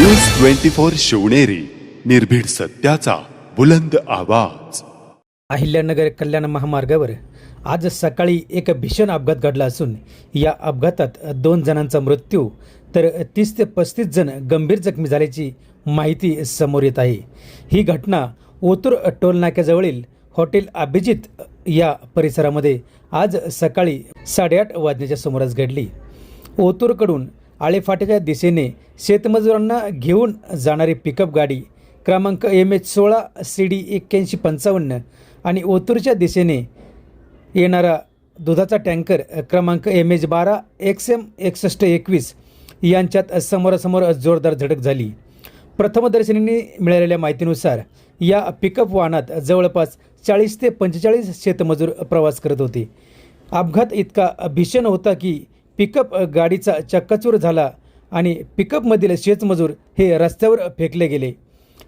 News twenty four Shivneri निर्भीड सत्याचा बुलंद आवाज. अहिल्यानगर कल्याण महामार्गावर आज सकाळी एक भीषण अपघात घडला असून या अपघातात दोन जणांचा मृत्यू तर तीस ते पस्तीस जण गंभीर जखमी झाल्याची माहिती समोर येत आहे. ही घटना ओतूर टोलनाक्याजवळील हॉटेल अभिजित या परिसरामध्ये आज सकाळी साडेआठ वाजण्याच्या सुमारास घडली. ओतूरकडून आळेफाट्याच्या दिशेने शेतमजुरांना घेऊन जाणारी पिकअप गाडी क्रमांक एम एच सोळा सी डी एक्क्याऐंशी पंचावन्न आणि ओतूरच्या दिशेने येणारा दुधाचा टँकर क्रमांक एम एच बारा एक्स एम एकसष्ट एकवीस यांच्यात समोरासमोर जोरदार झडक झाली. प्रथमदर्शनीने मिळालेल्या माहितीनुसार या पिकअप वाहनात जवळपास चाळीस ते पंचेचाळीस शेतमजूर प्रवास करत होते. अपघात इतका भीषण होता की पिकअप गाडीचा चक्काचूर झाला आणि पिकअपमधील शेतमजूर हे रस्त्यावर फेकले गेले.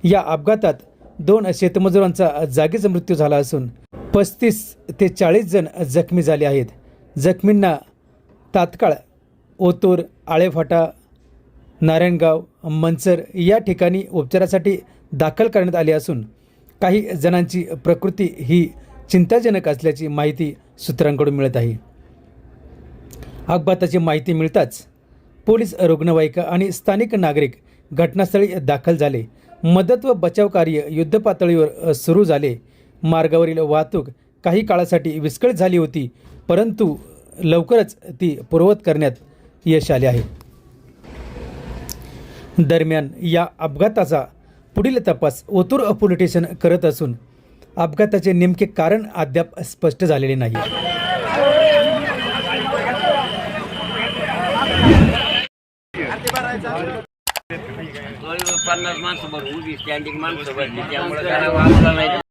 या अपघातात दोन शेतमजुरांचा जागीच मृत्यू झाला असून पस्तीस ते चाळीस जण जखमी झाले आहेत. जखमींना तात्काळ ओतूर आळेफाटा नारायणगाव मंचर या ठिकाणी उपचारासाठी दाखल करण्यात आले असून काही जणांची प्रकृती ही चिंताजनक असल्याची माहिती सूत्रांकडून मिळत आहे. अपघाताची माहिती मिळताच पोलीस रुग्णवाहिका आणि स्थानिक नागरिक घटनास्थळी दाखल झाले. मदत व बचाव कार्य युद्धपातळीवर सुरू झाले. मार्गावरील वाहतूक काही काळासाठी विस्कळीत झाली होती परंतु लवकरच ती पुरवत करण्यात यश आले आहे. दरम्यान या अपघाताचा पुढील तपास ओतूर पोलीस स्टेशन करत असून अपघाताचे नेमके कारण अद्याप स्पष्ट झालेले नाही पन्नास माणसं भर उभी स्टँडिंग माणसं भरली त्यामुळे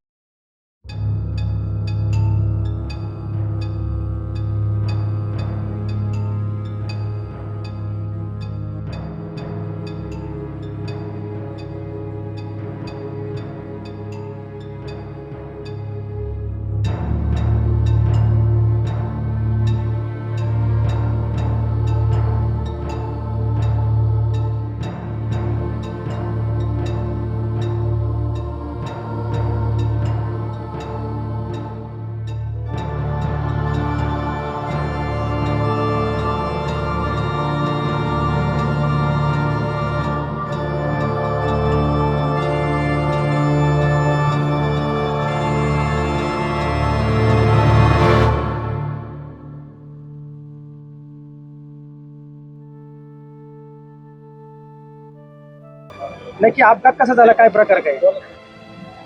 नक्की अपघात कसा झाला? काय प्रकार काय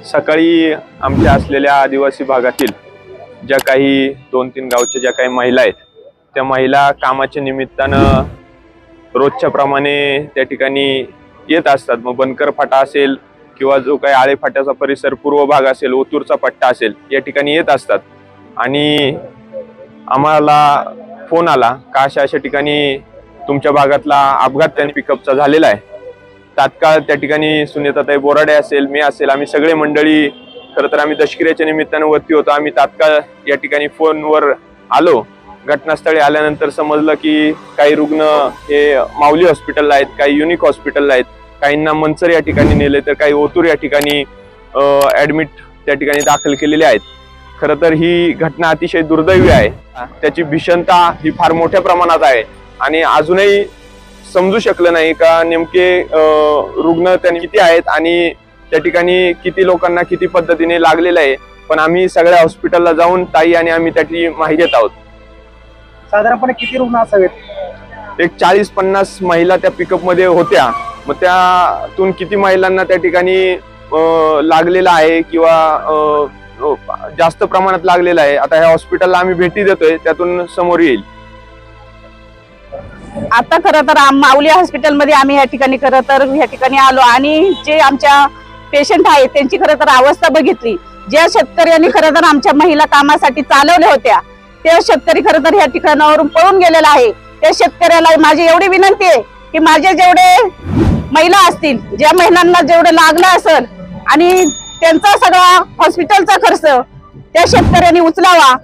सकाळी आमच्या असलेल्या आदिवासी भागातील ज्या काही दोन तीन गावच्या ज्या काही महिला आहेत त्या महिला कामाच्या निमित्तानं रोजच्या प्रमाणे त्या ठिकाणी येत असतात. मग बनकर फाटा असेल किंवा जो काही आळे फाट्याचा परिसर पूर्व भाग असेल ओतूरचा पट्टा असेल या ठिकाणी येत असतात. आणि आम्हाला फोन आला का अशा अशा ठिकाणी तुमच्या भागातला अपघात त्यांनी पिकअपचा झालेला आहे? तात्काळ त्या ठिकाणी सुनेताताई बोराडे असेल मी असेल आम्ही सगळे मंडळी खरं तर आम्ही दशकिऱ्याच्या निमित्तानं वरती होतो. आम्ही तात्काळ या ठिकाणी फोनवर आलो. घटनास्थळी आल्यानंतर समजलं की काही रुग्ण हे माऊली हॉस्पिटलला आहेत काही युनिक हॉस्पिटलला आहेत. काहींना मंचर या ठिकाणी नेले तर काही ओतूर या ठिकाणी ऍडमिट त्या ठिकाणी दाखल केलेले आहेत. खरं तर ही घटना अतिशय दुर्दैवी आहे. त्याची भीषणता ही फार मोठ्या प्रमाणात आहे. आणि अजूनही समजू शकलं नाही का नेमके रुग्ण त्यांनी किती आहेत आणि त्या ठिकाणी किती लोकांना किती पद्धतीने लागलेलं आहे. पण आम्ही सगळ्या हॉस्पिटलला जाऊन ताई आणि आम्ही त्याची माहिती घेत आहोत. साधारणपणे किती रुग्ण असावेत? एक चाळीस पन्नास महिला त्या पिकअपमध्ये होत्या. मग त्यातून किती महिलांना त्या ठिकाणी लागलेलं आहे किंवा जास्त प्रमाणात लागलेलं आहे. आता ह्या हॉस्पिटलला आम्ही भेटी देतोय त्यातून समोर येईल. आता खरं तर माऊली हॉस्पिटलमध्ये आम्ही या ठिकाणी खरं तर या ठिकाणी आलो आणि जे आमच्या पेशंट आहेत त्यांची खरं तर अवस्था बघितली. ज्या शेतकऱ्यांनी खरं तर आमच्या महिला कामासाठी चालवल्या होत्या त्या शेतकरी खरं तर या ठिकाणावरून पळून गेलेला आहे. त्या शेतकऱ्याला माझी एवढी विनंती आहे की माझे जेवढे महिला असतील ज्या महिलांना जेवढं लागलं असेल आणि त्यांचा सगळा हॉस्पिटलचा खर्च त्या शेतकऱ्यांनी उचलावा.